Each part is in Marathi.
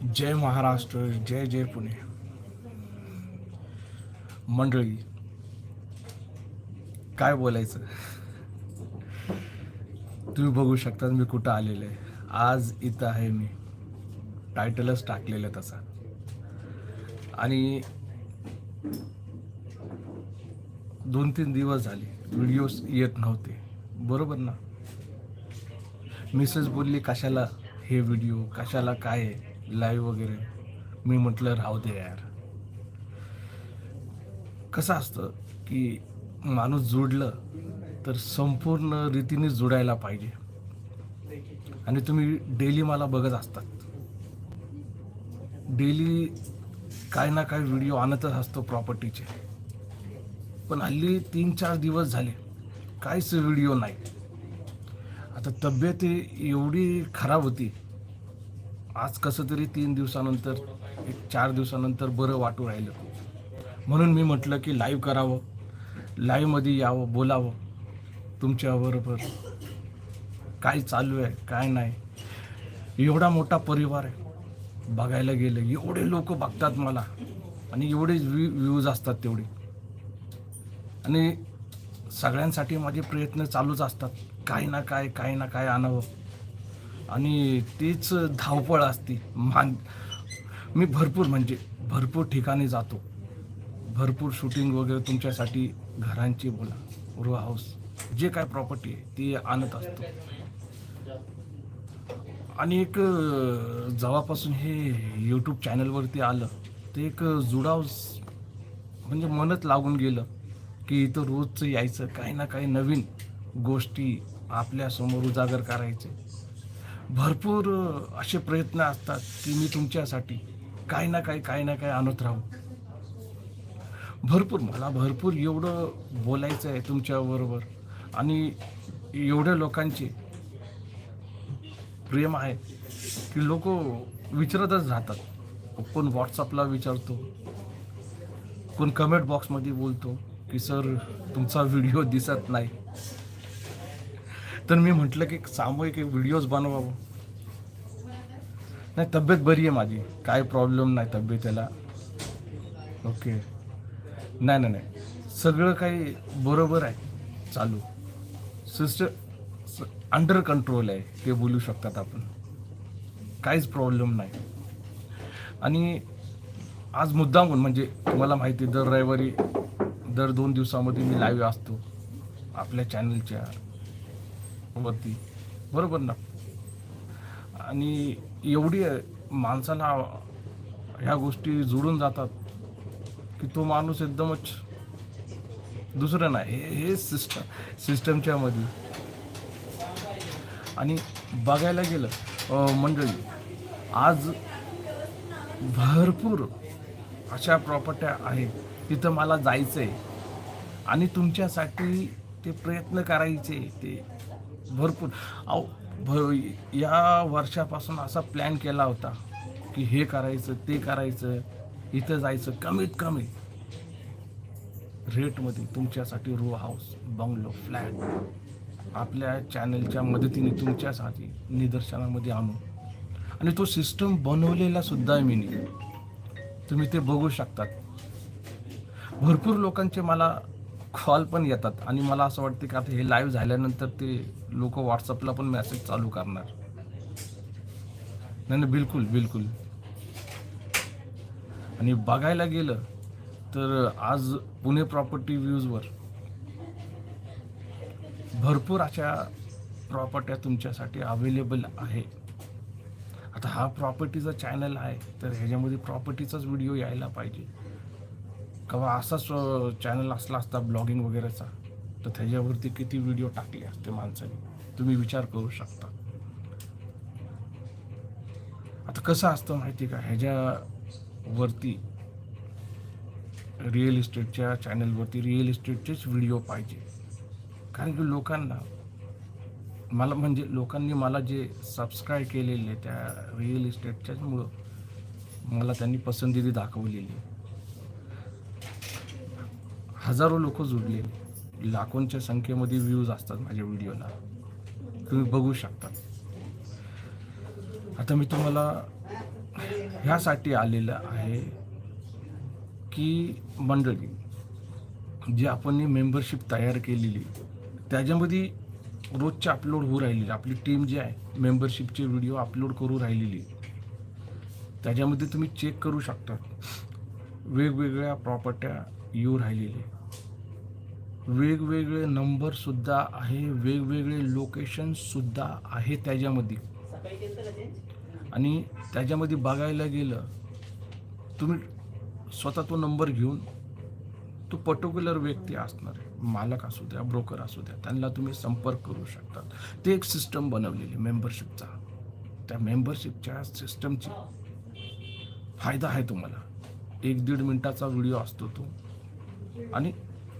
जय महाराष्ट्र जय जय पुणे. मंडळी काय बोलायचं? तुम्ही बघू शकता मी कुठं आलेलं आहे. आज इथं आहे मी. टायटलच टाकलेलं आहे तसा. आणि दोन तीन दिवस झाले व्हिडिओज येत नव्हते. बरोबर ना? मिसेस बोलली कशाला हे व्हिडिओ कशाला काय आहे? लाईव्ह वगैरे. मी म्हटलं राहू दे यार. कसं असतं की माणूस जुडलं तर संपूर्ण रीतीने जुडायला पाहिजे. आणि तुम्ही डेली मला बघत असतात. डेली काय ना काय व्हिडिओ आणतच असतो प्रॉपर्टीचे. पण हल्ली तीन चार दिवस झाले काहीच व्हिडिओ नाही. आता तब्येत एवढी खराब होती आज कसं तरी तीन दिवसानंतर एक चार दिवसानंतर बरं वाटू राहिलं. म्हणून मी म्हटलं की लाईव्ह करावं. लाईव्हमध्ये यावं बोलावं. तुमच्याबरोबर काय चालू आहे काय नाही. एवढा मोठा परिवार आहे. बघायला गेलं एवढे लोक बघतात मला. आणि एवढे व्ह्यूज असतात तेवढे. आणि सगळ्यांसाठी माझे प्रयत्न चालूच असतात. काही ना काय काही ना काय आणावं. आणि तीच धावपळ असते. मान मी भरपूर म्हणजे भरपूर ठिकाणी जातो. भरपूर शूटिंग वगैरे तुमच्यासाठी घरांची बोला रो हाऊस जे काय प्रॉपर्टी आहे ती आणत असतो. आणि एक अं, जेव्हापासून हे यूट्यूब चॅनलवरती आलं ते एक जुडाव म्हणजे मनच लागून गेलं की इथं रोजचं यायचं काही ना काही नवीन गोष्टी आपल्यासमोर उजागर करायचे. भरपूर असे प्रयत्न असतात की मी तुमच्यासाठी काही ना काही काही ना काही आणत राहू. भरपूर मला भरपूर एवढं बोलायचं आहे तुमच्याबरोबर आणि एवढ्या लोकांचे प्रेम आहे की लोक विचारतच राहतात. कोण व्हॉट्सअपला विचारतो कोण कमेंट बॉक्समध्ये बोलतो की सर तुमचा व्हिडिओ दिसत नाही. तर मी म्हटलं की सामूहिक एक व्हिडिओज बनवावं. नाही तब्येत बरी आहे माझी. काय प्रॉब्लेम नाही तब्येतीला. ओके नाही नाही नाही. सगळं काही बरोबर आहे. चालू. सिस्टर अंडर कंट्रोल आहे ते बोलू शकतात आपण. काहीच प्रॉब्लेम नाही. आणि आज मुद्दामून म्हणजे तुम्हाला माहिती आहे, दर रविवारी दर दोन दिवसामध्ये मी लाईव्ह असतो. आपल्या चॅनलच्या वरती. बरोबर ना? आणि एवढी माणसाला ह्या गोष्टी जुळून जातात की तो माणूस एकदमच दुसरं नाही. हे हे सिस्टम सिस्टमच्या मध्ये आणि बघायला गेलं मंडळी आज भरपूर अशा प्रॉपर्ट्या आहेत. तिथं मला जायचं आहे आणि तुमच्यासाठी ते प्रयत्न करायचे ते भरपूर. अहो भ या वर्षापासून असा प्लॅन केला होता की हे करायचं ते करायचं इथं जायचं कमीत कमी रेटमध्ये तुमच्यासाठी रो हाऊस बंगलो फ्लॅट आपल्या चॅनलच्या मदतीने तुमच्यासाठी निदर्शनामध्ये आणू. आणि तो सिस्टम बनवलेला सुद्धा आहे मी तुम्ही ते बघू शकतात. भरपूर लोकांचे मला कॉल पण येतात. आणि मला असं वाटतं की आता हे लाईव्ह झाल्यानंतर ते लोक व्हॉट्सअपला पण मेसेज चालू करणार. नाही नाही बिलकुल बिलकुल. आणि बघायला गेलं तर आज पुणे प्रॉपर्टी व्ह्यूजवर भरपूर अशा प्रॉपर्ट्या तुमच्यासाठी अवेलेबल आहे. आता हा प्रॉपर्टीचा चॅनल आहे तर ह्याच्यामध्ये प्रॉपर्टीचाच व्हिडिओ यायला पाहिजे. किंवा असाच चॅनल असला असता ब्लॉगिंग वगैरेचा तर त्याच्यावरती किती व्हिडिओ टाकले असते माणसाने? तुम्ही विचार करू शकता. आता कसं असतं माहिती आहे का? ह्याच्यावरती रिअल इस्टेटच्या चॅनलवरती रिअल इस्टेटचेच व्हिडिओ पाहिजे. कारण की लोकांना मला म्हणजे लोकांनी मला जे सबस्क्राईब केलेले त्या रिअल इस्टेटच्याचमुळं मला त्यांनी पसंती दाखवलेली. हजारो लोक जुडलेले. लाखोंच्या संख्येमध्ये व्ह्यूज असतात माझ्या व्हिडिओला तुम्ही बघू शकता. आता मी तुम्हाला ह्यासाठी आलेलं आहे की मंडळी जी आपण मेंबरशिप तयार केलेली त्याच्यामध्ये रोजचे अपलोड होऊ राहिलेली. आपली टीम जी आहे मेंबरशिपचे व्हिडिओ अपलोड करू राहिलेली. त्याच्यामध्ये तुम्ही चेक करू शकता. वेगवेगळ्या प्रॉपर्ट्या येऊ राहिलेले वेगवेगळे नंबरसुद्धा आहे वेगवेगळे लोकेशनसुद्धा आहे त्याच्यामध्ये. आणि त्याच्यामध्ये बघायला गेलं तुम्ही स्वतः तो नंबर घेऊन तो पर्टिक्युलर व्यक्ती असणार आहे मालक असू द्या ब्रोकर असू द्या त्यांना तुम्ही संपर्क करू शकता. ते एक सिस्टम बनवलेली मेंबरशिपचा त्या मेंबरशिपच्या सिस्टमची फायदा आहे तुम्हाला. एक दीड मिनिटाचा व्हिडिओ असतो तो. आणि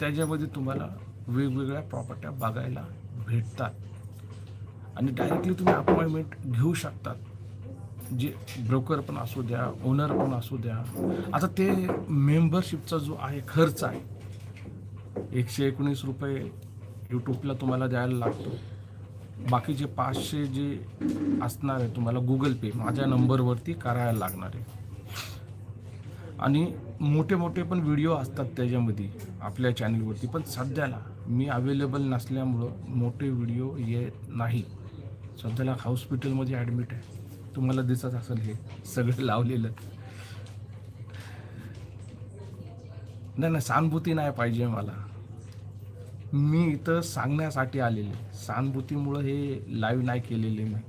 त्याच्यामध्ये तुम्हाला वेगवेगळ्या प्रॉपर्ट्या बघायला भेटतात. आणि डायरेक्टली तुम्ही अपॉइंटमेंट घेऊ शकतात. जे ब्रोकर पण असू द्या ओनर पण असू द्या. आता ते मेंबरशिपचा जो आहे खर्च आहे एकशे एकोणीस रुपये यूट्यूबला तुम्हाला द्यायला लागतो. बाकीचे पाचशे जे असणार आहे तुम्हाला गुगल पे माझ्या नंबरवरती करायला लागणार आहे. आणि मोठे मोठे पण व्हिडिओ असतात त्याच्यामध्ये आपल्या चॅनलवरती. पण सध्याला मी अवेलेबल नसल्यामुळं मोठे व्हिडिओ येत नाही. सध्याला हॉस्पिटलमध्ये ॲडमिट आहे. तुम्हाला दिसत असेल हे सगळं लावलेलं. नाही नाही सहानुभूती नाही पाहिजे मला. मी इथं सांगण्यासाठी आलेले. सहानुभूतीमुळं हे लाईव्ह नाही केलेले मी.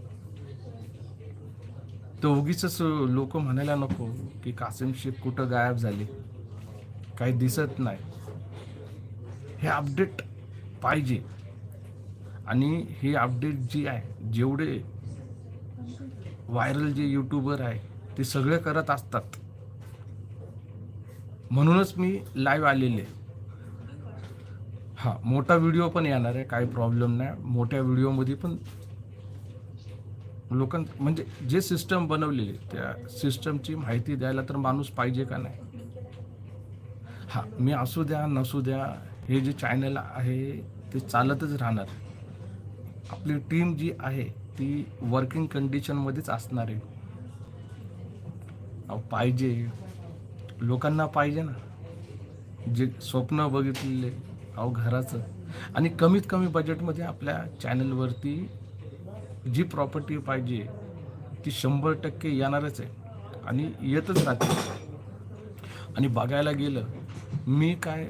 तर उगीच लोक म्हणायला नको की कासिम शेख कुठं गायब झाले. काही दिसत नाही. हे अपडेट पाहिजे. आणि हे अपडेट जी आहे जेवढे व्हायरल जे यूट्यूबर आहे ते सगळे करत असतात. म्हणूनच मी लाईव्ह आलेले. हां मोठा व्हिडिओ पण येणार आहे काही प्रॉब्लेम नाही. मोठ्या व्हिडिओमध्ये पण लोकां म्हणजे जे सिस्टम बनवलेली त्या सिस्टमची माहिती द्यायला तर माणूस पाहिजे का नाही? हा मी असू द्या नसू द्या हे जे चॅनल आहे ते चालतच राहणार. आपली टीम जी आहे ती वर्किंग कंडिशनमध्येच असणार आहे. अहो पाहिजे. लोकांना पाहिजे ना. जे स्वप्न बघितलेले अहो घराचं. आणि कमीत कमी बजेटमध्ये आपल्या चॅनलवरती जी प्रॉपर्टी पाहिजे ती शंभर टक्के येणारच आहे. आणि येतच राहते. आणि बघायला गेलं मी काय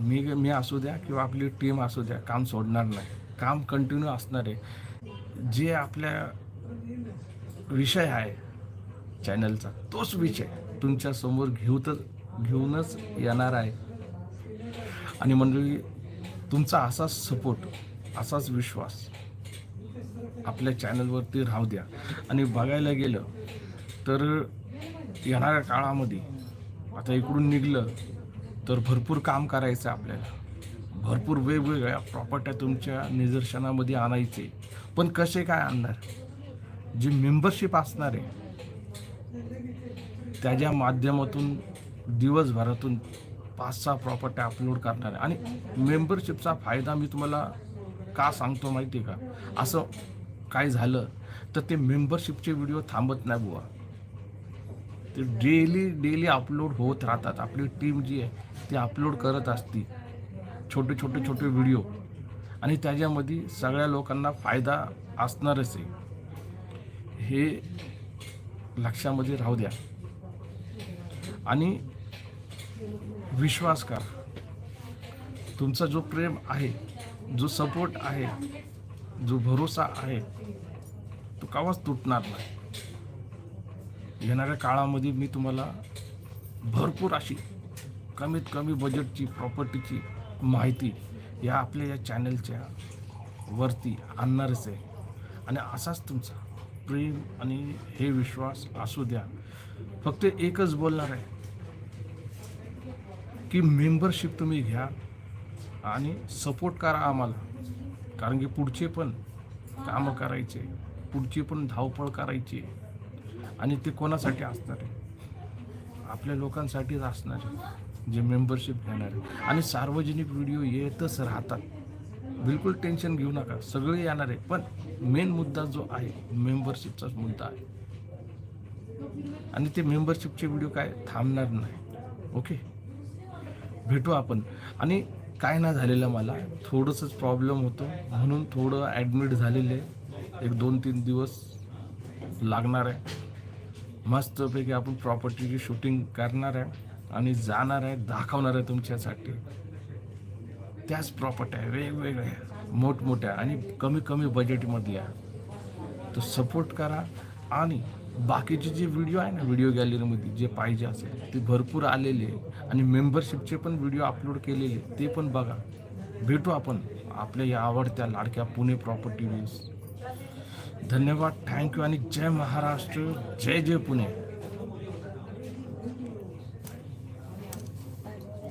मी मी असू द्या किंवा आपली टीम असू द्या काम सोडणार नाही. काम कंटिन्यू असणार आहे. जे आपल्या विषय आहे चॅनलचा तोच विषय तुमच्यासमोर घेऊतच घेऊनच येणार आहे. आणि मंडळी तुमचा असाच सपोर्ट असाच विश्वास आपल्या चॅनलवरती राहू द्या. आणि बघायला गेलं तर येणाऱ्या काळामध्ये आता इकडून निघलं तर भरपूर काम करायचं आहे आपल्याला. भरपूर वेगवेगळ्या प्रॉपर्ट्या तुमच्या निदर्शनामध्ये आणायचे. पण कसे काय आणणार? जी मेंबरशिप असणार आहे त्याच्या माध्यमातून दिवसभरातून पाच सहा प्रॉपर्ट्या अपलोड करणार आहे. आणि मेंबरशिपचा फायदा मी तुम्हाला का सांगतो माहिती आहे का? असं काय झालं तर ते मेंबरशिपचे व्हिडिओ थांबत नाही बुवा. ते डेली डेली अपलोड होत राहतात. आपली टीम जी आहे ती अपलोड करत असती. छोटे छोटे छोटे व्हिडिओ आणि त्याच्यामध्ये सगळ्या लोकांना फायदा असणारच आहे. हे लक्षामध्ये राहू द्या. आणि विश्वास करा. तुमचा जो प्रेम आहे जो सपोर्ट आहे जो भरोसा आहे तो कावाच तुटणार नाही. येणाऱ्या काळामध्ये मी तुम्हाला भरपूर अशी कमीत कमी बजेटची प्रॉपर्टीची माहिती या आपल्या या चॅनलच्या वरती आणणारच आहे. आणि असाच तुमचा प्रेम आणि हे विश्वास असू द्या. फक्त एकच बोलणार आहे की मेंबरशिप तुम्ही घ्या आणि सपोर्ट करा आम्हाला. कारण की पुढचे पण कामं करायचे पुढची पण धावपळ करायची. आणि ते कोणासाठी असणार आहे? आपल्या लोकांसाठीच असणार आहे जे मेंबरशिप घेणार आहे. आणि सार्वजनिक व्हिडिओ येतच राहतात. बिलकुल टेन्शन घेऊ नका सगळे येणार आहे. पण मेन मुद्दा जो आहे मेंबरशिपचाच मुद्दा आहे. आणि ते मेंबरशिपचे व्हिडिओ काय थांबणार नाही. ओके भेटू आपण. आणि काय ना झालेलं मला. थोडंसंच प्रॉब्लेम होतो. म्हणून थोडं ॲडमिट झालेलं. आहे एक दोन तीन दिवस लागणार आहे. मस्तपैकी आपण प्रॉपर्टीची शूटिंग करणार आहे आणि जाणार आहे दाखवणार आहे तुमच्यासाठी. त्याच प्रॉपर्टी आहे वेगवेगळ्या मोठमोठ्या आणि कमी कमी बजेटमधल्या तर सपोर्ट करा आणि बाकीचे जे व्हिडिओ आहे ना व्हिडिओ गॅलरीमध्ये जे पाहिजे असेल ते भरपूर आलेले आहे. आणि मेंबरशिपचे पण व्हिडिओ अपलोड केलेले ते पण बघा. भेटू आपण आपल्या या आवडत्या लाडक्या पुणे प्रॉपर्टी वीस धन्यवाद थँक्यू आणि जय महाराष्ट्र. जय जय पुणे.